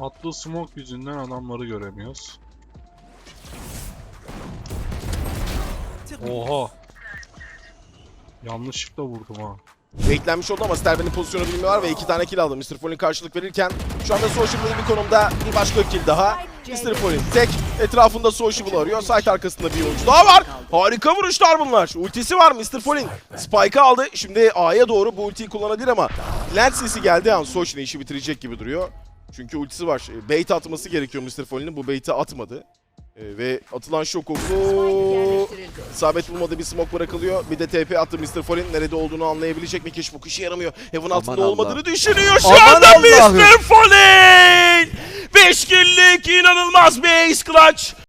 Atlı smoke yüzünden adamları göremiyoruz. Oha. Yanlışlıkla vurdum ha. Beklenmiş oldu ama Sterben'in pozisyonu bilmiyor ve iki tane kill aldı. Mr. Fallen karşılık verirken şu anda Sociable'lı bir konumda bir başka kill daha. Mr. Fallen tek etrafında Sociable arıyor. Site arkasında bir oyuncu daha var. Harika vuruşlar bunlar. Ultisi var Mr. Fallen. Spike'ı aldı. Şimdi A'ya doğru bu ultiyi kullanabilir ama Lens sesi geldiği an Sociable'ın işi bitirecek gibi duruyor. Çünkü ultisi var. Bait atması gerekiyor Mr. Fallen'in. Bu bait'i atmadı. Ee, ve atılan şok oku İsabet bulmadı bir smoke bırakılıyor. Bir de TP attı Mr. Fallen. Nerede olduğunu anlayabilecek mi? Keşif işe yaramıyor. Heaven altında Allah. olmadığını düşünüyor. Şu Aman anda Allah'ım. Mr. Fallen! 5 kill'lik inanılmaz bir ace clutch.